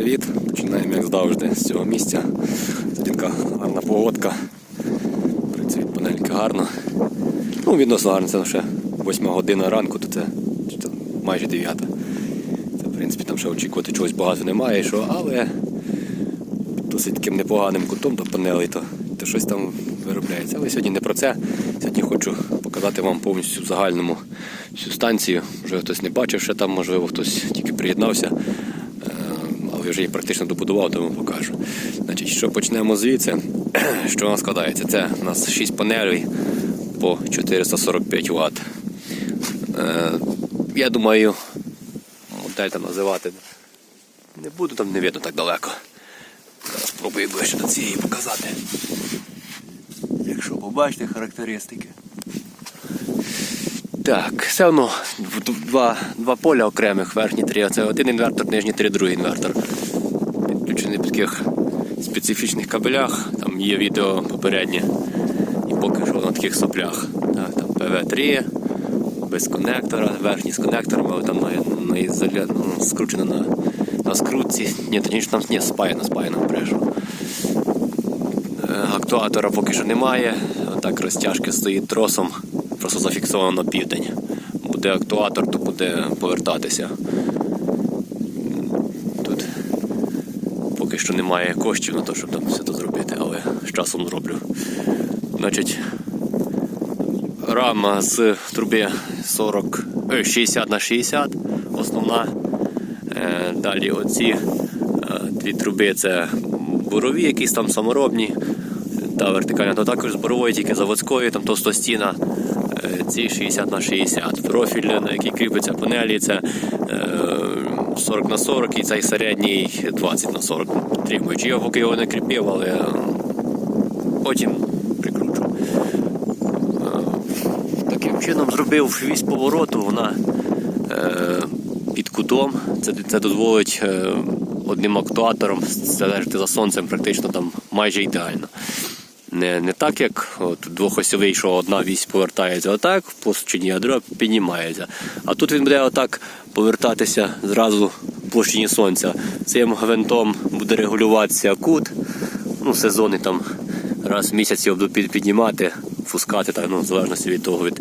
привіт! Починаємо як завжди з цього місця. Сьогодні така гарна погодка. Працює панельки гарно. Ну, відносно гарно, це ще 8 година ранку, то це майже 9. Це, в принципі, там ще очікувати чогось багато немає, що, але досить таким непоганим кутом до панелей, то, то щось там виробляється. Але сьогодні не про це. Сьогодні хочу показати вам повністю в загальному всю станцію. Вже хтось не бачив, ще там, можливо, хтось тільки приєднався. Вже її практично добудував, тому покажу. Значить, що почнемо звідси? Що у нас складається? Це у нас 6 панелей по 445 Вт. Е, Я думаю, модель там називати не буду, там не видно так далеко. Спробую ближче до цієї показати. Якщо побачите характеристики. Так, все одно два, два поля окремих, верхні три, це один інвертор, нижні три, другий інвертор. Підключений в таких специфічних кабелях, там є відео попереднє. І поки що на таких соплях. Так, там ПВ3, без конектора, верхній з конектором, але там на, на ізоля... ну, скручено на, на скрутці. Ні, точніше там ні, спаяно, спаяно брешу. Е, Актуатора поки що немає. Отак розтяжки стоїть тросом, просто зафіксовано на південь. Буде актуатор, то буде повертатися. Тут поки що немає коштів на те, щоб там все це зробити, але з часом зроблю. Значить, рама з труби 40, е, 60 на 60 основна. Е, Далі оці е, дві труби це бурові, якісь там саморобні. Та вертикальна, то також з бурової, тільки заводської, там товстостіна. Е, Ці 60 на 60. Профіль, на який кріпиться панелі, це е, 40 на 40 і цей середній 20 на 40 тримуючи. Я поки його не кріпив, але е, потім прикручу. Е, Таким чином зробив вісь повороту, вона е, під кутом. Це, це дозволить е, одним актуатором стежити за сонцем практично там майже ідеально. Не, не так, як от, двохосьовий, що одна вісь повертається отак, в площині, а друга піднімається. А тут він буде отак повертатися зразу в площині сонця. Цим гвинтом буде регулюватися кут. Ну, сезони там раз в місяць його буду піднімати, пускати, так, ну, в залежності від того, від,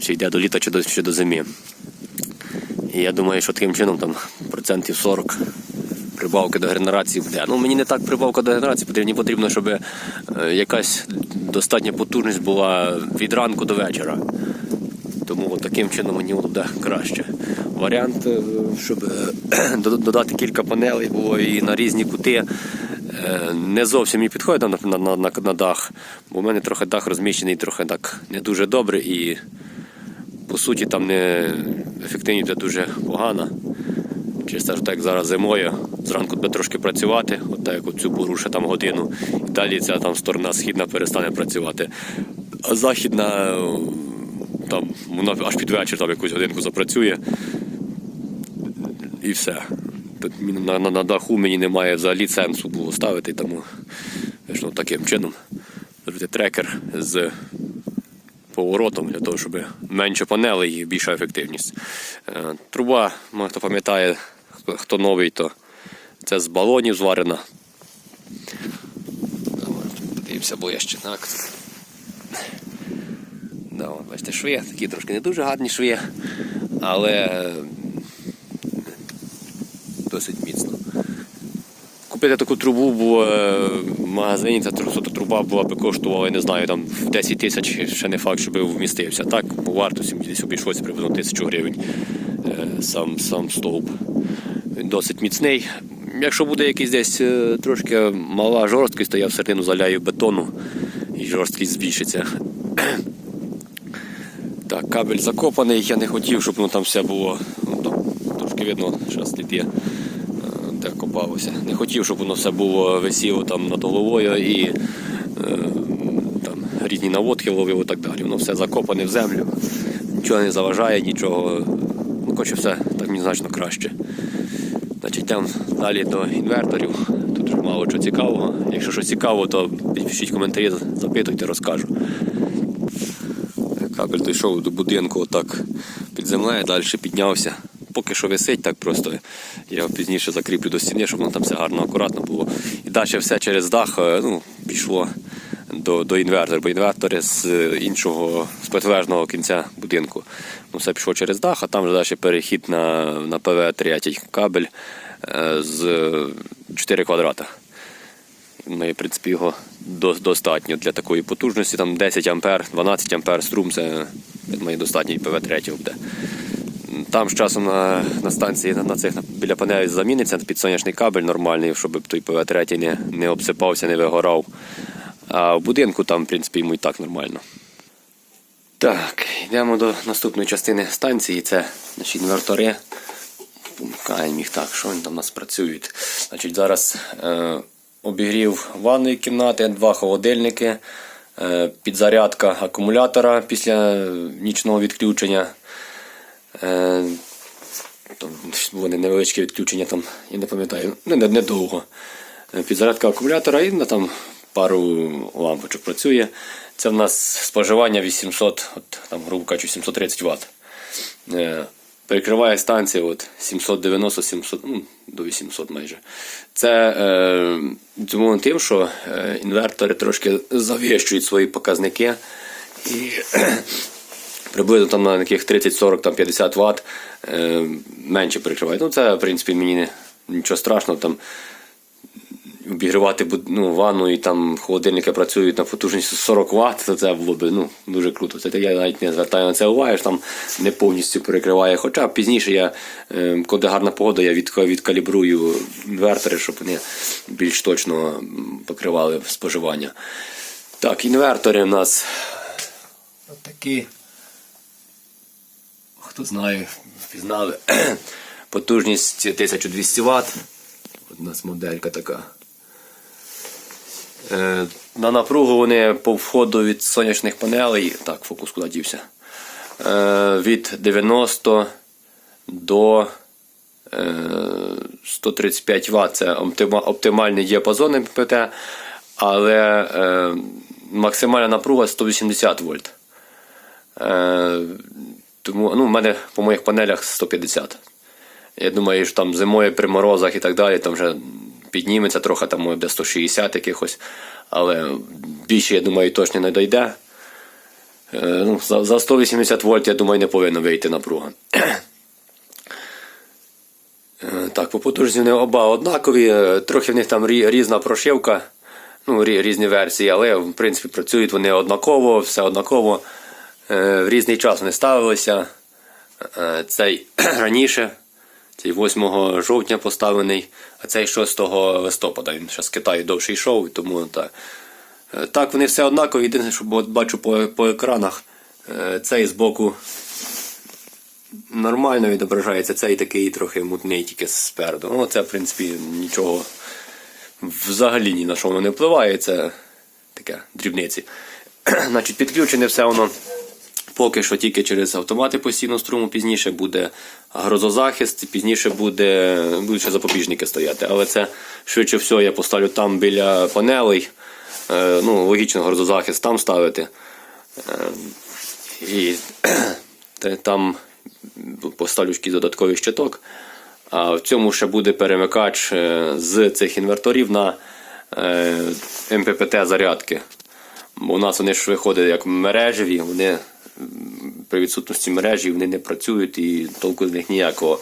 чи йде до літа, чи до, чи до зими. І я думаю, що таким чином там процентів 40 прибавки до генерації буде. Ну мені не так прибавка до генерації, потрібно, мені потрібно, щоб е, якась достатня потужність була від ранку до вечора. Тому таким чином мені буде краще. Варіант, е, щоб е, додати кілька панелей було і на різні кути. Не зовсім мені підходить на, на, на, на, дах, бо в мене трохи дах розміщений, трохи так не дуже добре і по суті там не ефективність дуже погана. Те, так зараз зимою, зранку буде трошки працювати, от так як оцю буру ще там годину, і далі ця там сторона східна перестане працювати. А західна е, там вона аж під вечір там якусь годинку запрацює. І все. На, на, на даху мені немає взагалі сенсу було ставити, тому вийшло таким чином зробити трекер з поворотом для того, щоб менше панелей і більша ефективність. Е, Труба, ну, хто пам'ятає, хто новий, то це з балонів зварена. Подивимося ближче. Так. Да, бачите, шви, такі трошки не дуже гарні шви, але досить міцно. Купити таку трубу е, в магазині, ця тру- труба була би коштувала, я не знаю, там в 10 тисяч ще не факт, щоб вмістився. Так, по вартості десь обійшлося приблизно тисячу гривень е, сам, сам стовп. Він досить міцний. Якщо буде якийсь десь е, трошки мала жорсткість, то я всередину заляю бетону і жорсткість збільшиться. Так, кабель закопаний, я не хотів, щоб ну, там все було. Ну, трошки видно, що сліди е, де копалося. Не хотів, щоб воно все було висіло там над головою і е, там, різні наводки ловив і так далі. Воно все закопане в землю, нічого не заважає, нічого. Ну, коротше, все так мені значно краще. Значить, йдемо далі до інверторів. Тут вже мало чого цікавого. Якщо щось цікаво, то пишіть коментарі, запитуйте, розкажу. Кабель дійшов до будинку отак під землею, далі піднявся поки що висить так просто. Я його пізніше закріплю до стіни, щоб воно там все гарно, акуратно було. І далі все через дах е, ну, пішло до, до інвертора, бо інвертори з іншого з протилежного кінця будинку. Ну, все пішло через дах, а там вже далі перехід на, на ПВ-3 кабель е, з 4 квадрата. Ми, в принципі, його до- достатньо для такої потужності. Там 10 ампер, 12 ампер струм, це думаю, достатньо ПВ-3 буде. Там з часом на, на станції на, на цих на- біля панелі заміниться підсонячний кабель нормальний, щоб той ПВ-3 не, не обсипався, не вигорав. А в будинку там, в принципі, йому і так нормально. Так, йдемо до наступної частини станції. Це наші інвертори. Пумкаємо їх так, що вони там у нас працюють. Значить, зараз е, обігрів ванної кімнати, два холодильники, е, підзарядка акумулятора після нічного відключення. Е, там вони невеличкі відключення, там, я не пам'ятаю, ну, не- недовго. Е, Підзарядка акумулятора і на там пару лампочок працює. Це в нас споживання 800, от, там, грубо кажучи, 730 Вт. Е, Перекриває станція от 790 700 ну, до 800 майже. Це е, тому тим, що е, інвертори трошки завищують свої показники. І приблизно там на таких 30-40 там 50 Вт е, менше перекривають. Ну, це, в принципі, мені нічого страшного. Там, обігрівати ну, ванну і там холодильники працюють на потужність 40 Вт, то це було б ну, дуже круто. Це я навіть не звертаю на це уваги, що там не повністю перекриває. Хоча пізніше я, е, коли гарна погода, я від, відкалібрую інвертори, щоб вони більш точно покривали споживання. Так, інвертори у нас такі. Хто знає, впізнали. Потужність 1200 Вт. У нас моделька така. Е, На напругу вони по входу від сонячних панелей. Так, фокус куди дівся. Е, Від 90 до е, 135 Вт. Це оптимальний діапазон МППТ, але е, максимальна напруга 180 вольт. Е, Тому ну, в мене по моїх панелях 150. Я думаю, що там зимою при морозах і так далі, там вже підніметься трохи, там може до 160 якихось, але більше, я думаю, точно не дойде. Е, Ну, за, за 180 вольт, я думаю, не повинна вийти напруга. Е, Так, по потужності вони оба однакові, е, трохи в них там різна прошивка, ну, різні версії, але в принципі працюють вони однаково, все однаково. В різний час вони ставилися. Цей раніше, цей 8 жовтня поставлений, а цей 6 листопада. Він ще з Китаю довше йшов, тому так. Е, Так, вони все однакові. Єдине, що бачу по, по екранах, е, цей збоку нормально відображається, цей такий трохи мутний тільки спереду. Ну, це, в принципі, нічого взагалі ні на що воно не впливає, це таке дрібниці. Значить, підключене все воно поки що тільки через автомати постійного струму, пізніше буде грозозахист, пізніше буде, будуть ще запобіжники стояти. Але це швидше всього я поставлю там біля панелей. Е, ну, логічно грозозахист там ставити. Е, і там поставлю додатковий щиток. А в цьому ще буде перемикач е, з цих інверторів на МППТ зарядки. Бо у нас вони ж виходять як мережеві, вони при відсутності мережі вони не працюють і толку з них ніякого.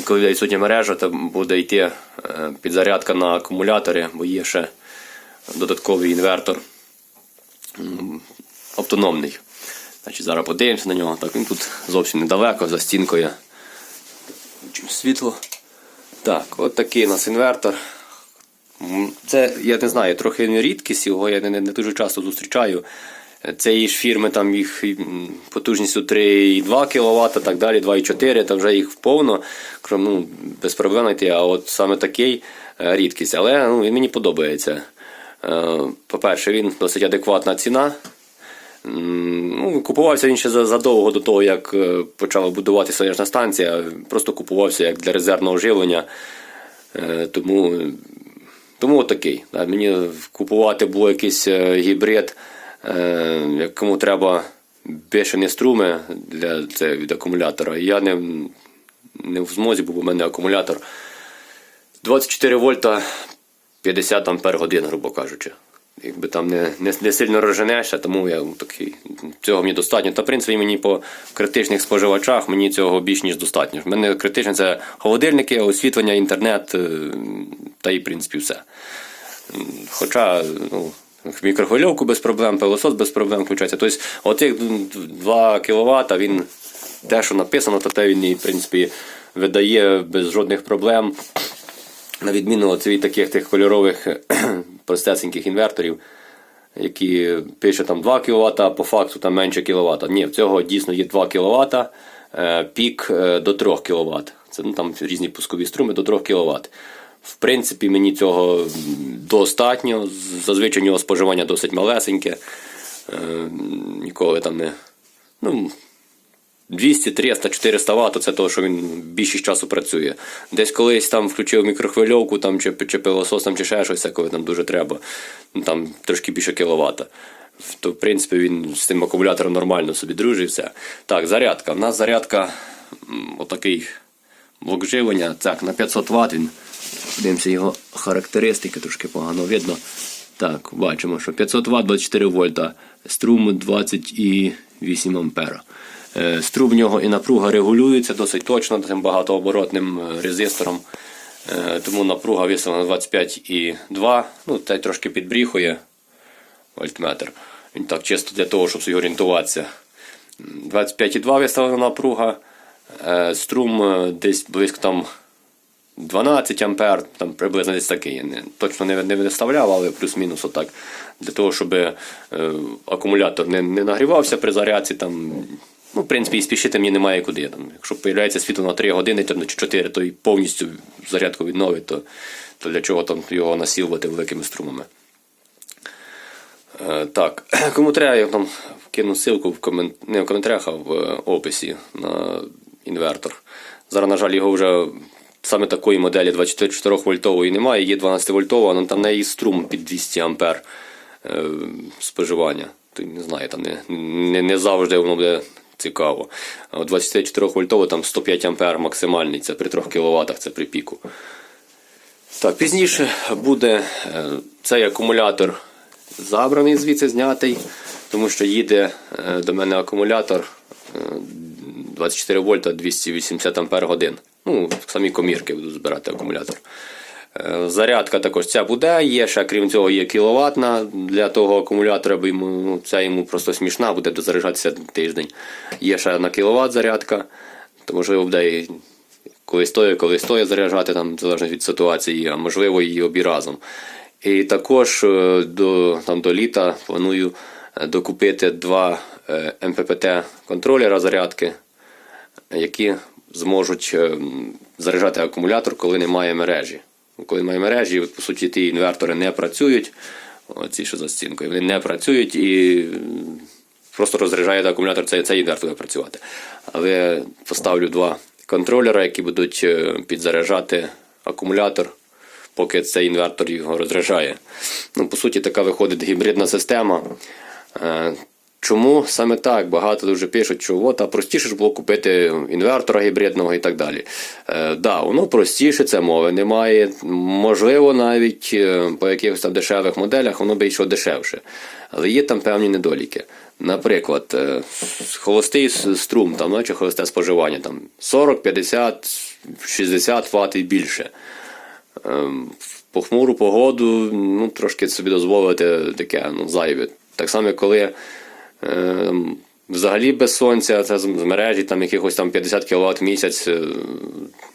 І коли відсутня мережа, то буде йти е, підзарядка на акумулятори, бо є ще додатковий інвертор автономний. Значить, зараз подивимося на нього. Так, він тут зовсім недалеко, за стінкою. Світло. Так, от такий у нас інвертор. Це, я не знаю, трохи рідкість його, я не, не, не дуже часто зустрічаю. Цієї ж фірми там їх потужністю 3,2 кВт, так далі, 2,4, там вже їх повно, ну, без проблем знайти, а от саме такий е, рідкість. Але ну, він мені подобається. Е, По-перше, він досить адекватна ціна. Ну, купувався він ще задовго до того, як е, почала будувати сонячна станція. Просто купувався як для резервного живлення. Тому, тому от такий. Мені купувати було якийсь гібрид, якому треба бешені струми для це, від акумулятора. Я не, не в змозі, бо в мене акумулятор 24 вольта 50 ампер годин, грубо кажучи. Якби там не, не, не сильно розженешся, тому я такий, цього мені достатньо. Та в принципі мені по критичних споживачах мені цього більш ніж достатньо. В мене критичне це холодильники, освітлення, інтернет е, та і в принципі все. Хоча ну, мікрохвильовку без проблем, пилосос без проблем включається. Тобто, отих 2 кВт він те, що написано, то те він в принципі видає без жодних проблем. На відміну від таких тих кольорових простесеньких інверторів, які пише там 2 кВт, а по факту там менше кВт. Ні, в цього дійсно є 2 кВт, е, пік е, до 3 кВт. Це ну, там різні пускові струми до 3 кВт. В принципі, мені цього достатньо. Зазвичай у нього споживання досить малесеньке. Е, Ніколи там не. Ну, 200, 300, 400 Вт, це того, що він більшість часу працює. Десь колись там включив мікрохвильовку там, чи, чи пилосос, там, чи ще щось, коли там дуже треба, ну, там трошки більше кіловата. То, в принципі, він з тим акумулятором нормально собі дружить. Все. Так, зарядка. У нас зарядка отакий блок живлення. Так, на 500 Вт він. Подивимося його характеристики, трошки погано видно. Так, бачимо, що 500 Вт 24 вольта, струм 28 ампера. Е, Струм в нього і напруга регулюється досить точно цим багатооборотним е, резистором. Е, Тому напруга виставлена 25,2. Ну, це трошки підбріхує вольтметр. Він так чисто для того, щоб орієнтуватися. 25,2 виставлена напруга. Струм десь близько там 12 ампер, там приблизно десь такий. Я не, точно не, не виставляв, але плюс-мінус отак. Для того, щоб е, акумулятор не, не нагрівався при зарядці. Там, ну, в принципі, і спішити мені немає куди. Там, якщо з'являється світло на 3 години там, чи 4, то і повністю зарядку відновить, то, то для чого там його насілувати великими струмами. Е, Так, кому треба, я там кину ссылку в комент... не в коментарях, а в е, описі на інвертор. Зараз, на жаль, його вже саме такої моделі 24 вольтової немає, є 12 вольтова, але там неї струм під 200 ампер е, споживання. То не знаю, там не, не, не завжди воно буде цікаво. 24 вольтово там 105 ампер максимальний, це при 3 кВт, це при піку. Так, пізніше буде е, цей акумулятор забраний звідси знятий, тому що їде е, до мене акумулятор е, 24 вольта 280 ампер годин. Ну, самі комірки буду збирати акумулятор. Е, Зарядка також ця буде, є ще крім цього є кіловатна для того акумулятора, бо йому ну, ця йому просто смішна, буде дозаряджатися тиждень. Є ще на кіловат зарядка, то можливо буде і коли стоїть, коли стоїть заряджати, там залежно від ситуації, а можливо і обі разом. І також е, до, там, до літа планую е, докупити два МППТ контролера зарядки, які зможуть е, заряджати акумулятор, коли немає мережі. Коли немає мережі, по суті, ті інвертори не працюють, ці що за стінкою, вони не працюють і просто розряджає акумулятор, цей, цей інвертор буде працювати. Але поставлю два контролера, які будуть е, підзаряджати акумулятор, поки цей інвертор його розряджає. Ну, по суті, така виходить гібридна система. Е, Чому саме так? Багато дуже пишуть, що от, а простіше ж було купити інвертора гібридного і так далі. Е, да, воно простіше, це мови немає. Можливо, навіть е, по якихось там дешевих моделях воно би йшло дешевше. Але є там певні недоліки. Наприклад, е, холостий струм, там, ну, чи холосте споживання там 40, 50, 60 Вт і більше. В похмуру погоду ну, трошки собі дозволити таке ну, зайве. Так само, коли взагалі без сонця, це з мережі там, якихось там 50 кВт в місяць е,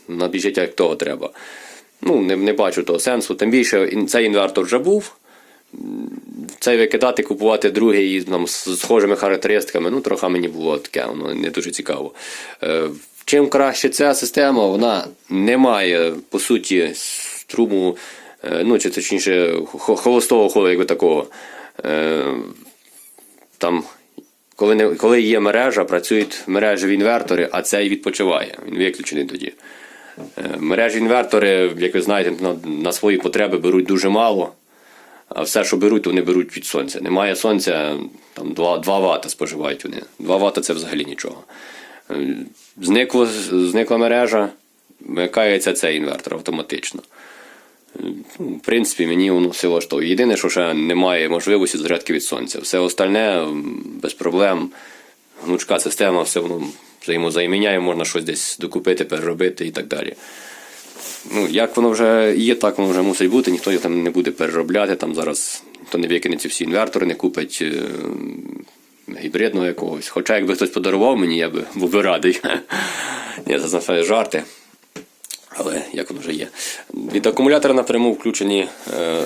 набіжить, як того треба. Ну, не, не бачу того сенсу. Тим більше цей інвертор вже був. Цей викидати, купувати другий там, з схожими характеристиками, ну, трохи мені було таке, воно не дуже цікаво. Е, Чим краще ця система, вона не має, по суті, струму, е, ну, чи точніше, хо- холостого ходу, якби такого. Там, коли, не, коли є мережа, працюють мережеві інвертори, а цей відпочиває. Він виключений тоді. Е, Мережі інвертори, як ви знаєте, на, на свої потреби беруть дуже мало. А все, що беруть, то вони беруть від сонця. Немає сонця, там 2, 2 Вт споживають вони. 2 Вт це взагалі нічого. Е, Зникло, зникла мережа, вмикається цей інвертор автоматично. Ну, В принципі, мені воно все влаштовує. Єдине, що ще немає можливості зарядки від сонця. Все остальне без проблем. Гнучка система, все воно взаємозаміняє, можна щось десь докупити, переробити і так далі. Ну, як воно вже є, так воно вже мусить бути, ніхто його там не буде переробляти. Там зараз ніхто не викине ці всі інвертори, не купить е, гібридного якогось. Хоча якби хтось подарував мені, я би був би радий. Це насправді жарти. Але як воно вже є. Від акумулятора напряму включені е,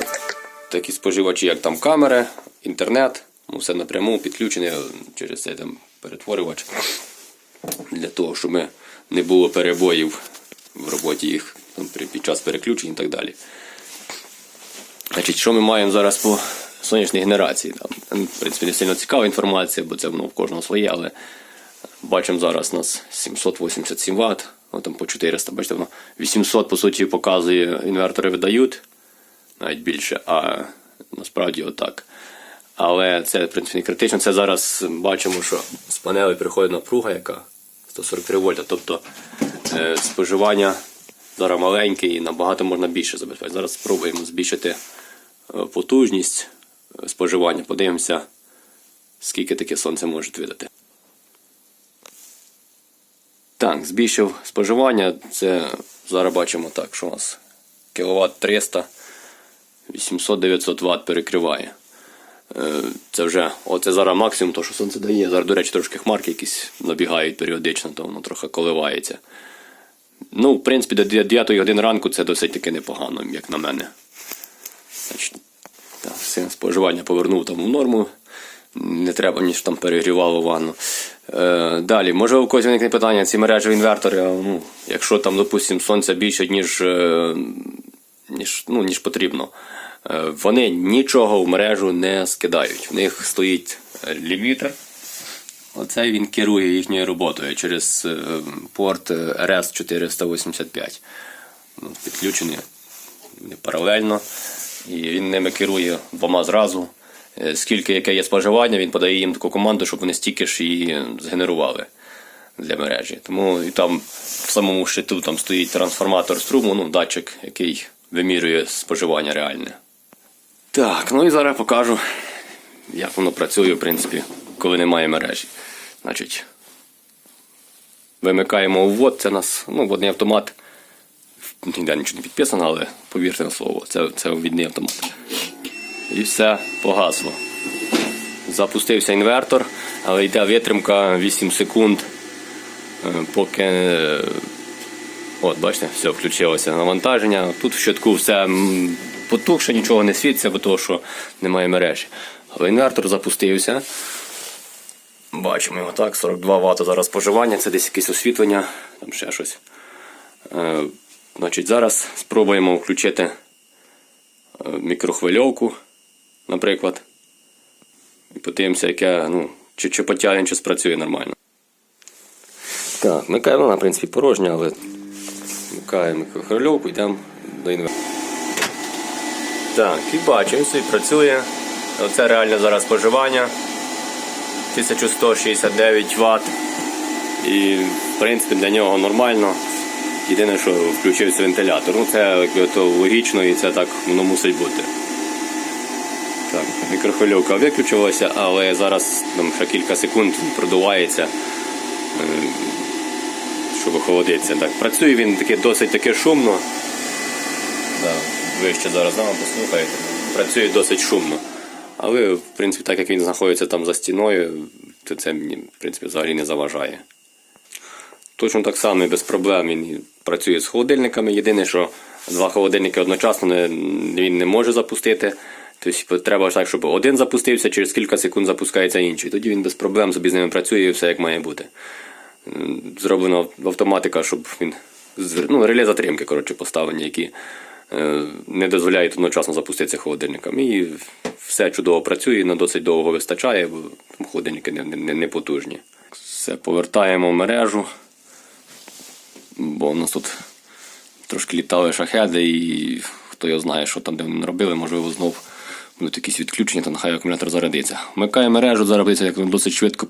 такі споживачі, як там камери, інтернет, ну, все напряму підключене через цей там перетворювач. Для того, щоб не було перебоїв в роботі їх там, під час переключень і так далі. Значить, що ми маємо зараз по сонячній генерації? Там, в принципі, не сильно цікава інформація, бо це воно в кожного своє, але бачимо зараз у нас 787 Вт, там по 400, бачите, воно 800, по суті, показує, інвертори видають, навіть більше, а насправді отак. Але це, в принципі, не критично. Це зараз бачимо, що з панелей приходить напруга, яка 143 вольта. Тобто е, споживання зараз маленьке і набагато можна більше забезпечити. Зараз спробуємо збільшити е, потужність е, споживання. Подивимося, скільки таке сонце може видати. Так, збільшив споживання. Це зараз бачимо так, що у нас кіловат 300, 800-900 Вт перекриває. Е, Це вже оце зараз максимум, то що сонце дає. Зараз, до речі, трошки хмарки якісь набігають періодично, то воно трохи коливається. Ну, в принципі, до 9 години ранку це досить таки непогано, як на мене. Значить, так, споживання повернув там в норму. Не треба ніж там перегрівало ванну. Е, далі, може у когось виникне питання, ці мережеві інвертори, ну, якщо там, допустимо, сонця більше, ніж, е, ніж, ну, ніж потрібно. Е, Вони нічого в мережу не скидають. В них стоїть лімітер. Оцей він керує їхньою роботою через порт RS485. Ну, Підключені вони паралельно. І він ними керує двома зразу. Е, Скільки яке є споживання, він подає їм таку команду, щоб вони стільки ж і згенерували для мережі. Тому і там в самому щиту там стоїть трансформатор струму, ну, датчик, який вимірює споживання реальне. Так, ну і зараз покажу, як воно працює, в принципі, коли немає мережі. Значить, вимикаємо ввод, це нас ну, водний автомат. Ніде нічого не підписано, але повірте на слово, це, це ввідний автомат. І все погасло. Запустився інвертор, але йде витримка 8 секунд, е, поки. е, От, бачите, все, включилося навантаження. Тут в щитку все потухше, нічого не світиться, бо того, що немає мережі. Але інвертор запустився. Бачимо його так, 42 Вт зараз споживання, це десь якесь освітлення, там ще щось. Е, значить, зараз спробуємо включити е, мікрохвильовку, наприклад. І подивимося, яке, ну, чи, чи потягне, чи спрацює нормально. Так, вмикаємо, вона, в принципі, порожня, але вмикаємо мікрохвильовку, йдемо до інвертора. Так, і бачимо, все працює. Оце реальне зараз споживання. 1169 Вт. І в принципі для нього нормально. Єдине, що включився вентилятор. Ну це якби то логічно і це так воно мусить бути. Так, мікрохвильовка виключилася, але зараз там ще кілька секунд продувається, е, щоб охолодитися. Так, працює він таки досить таки шумно. Да, ви ще зараз нам послухаєте. Працює досить шумно. Але, в принципі, так як він знаходиться там за стіною, то це мені в принципі, взагалі не заважає. Точно так само без проблем він працює з холодильниками. Єдине, що два холодильники одночасно він не може запустити. Тобто треба ж так, щоб один запустився, через кілька секунд запускається інший. Тоді він без проблем собі з ними працює і все як має бути. М, Зроблено автоматика, щоб він ну, реле затримки коротше, поставлені, які е, не дозволяють одночасно запуститися холодильником. І все чудово працює, на досить довго вистачає, бо холодильники не, не, не потужні. Все, повертаємо мережу, бо у нас тут трошки літали шахеди, і хто його знає, що там де вони робили, можливо, знов будуть якісь відключення, то нехай акумулятор зарядиться. Вмикає мережу, зараз як він досить швидко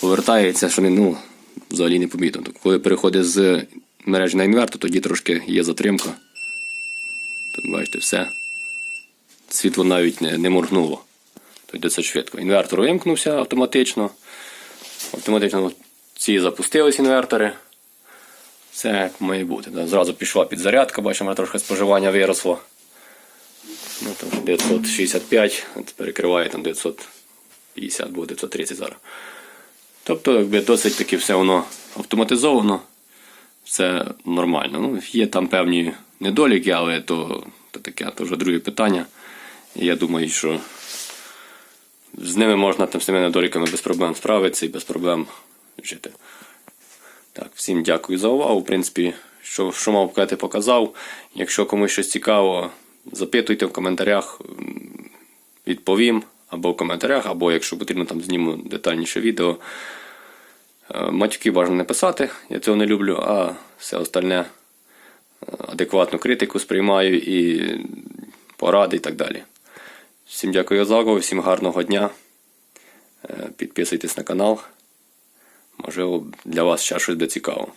повертається, що не, ну, взагалі не помітно. То Коли переходить з мережі на інвертор, тоді трошки є затримка. Тут бачите, все. Світло навіть не, не моргнуло. Тобто це швидко. Інвертор вимкнувся автоматично. Автоматично ці запустились інвертори. Як має бути. Зразу пішла підзарядка, бачимо, трохи споживання виросло. Ну, там 965, от перекриває там 950, буде 930 зараз. Тобто, якби досить таки все воно автоматизовано, все нормально. Ну, є там певні недоліки, але то, то таке, то вже друге питання. І я думаю, що з ними можна там з цими недоліками без проблем справитися і без проблем жити. Так, всім дякую за увагу. В принципі, що, що мав показати, показав. Якщо комусь щось цікаво, запитуйте в коментарях, відповім. Або в коментарях, або якщо потрібно, там зніму детальніше відео. Е, Матюки бажано не писати, я цього не люблю, а все остальне е, адекватну критику сприймаю і поради і так далі. Всім дякую за увагу, всім гарного дня. Е, Підписуйтесь на канал. Можливо, для вас ще щось буде цікаво.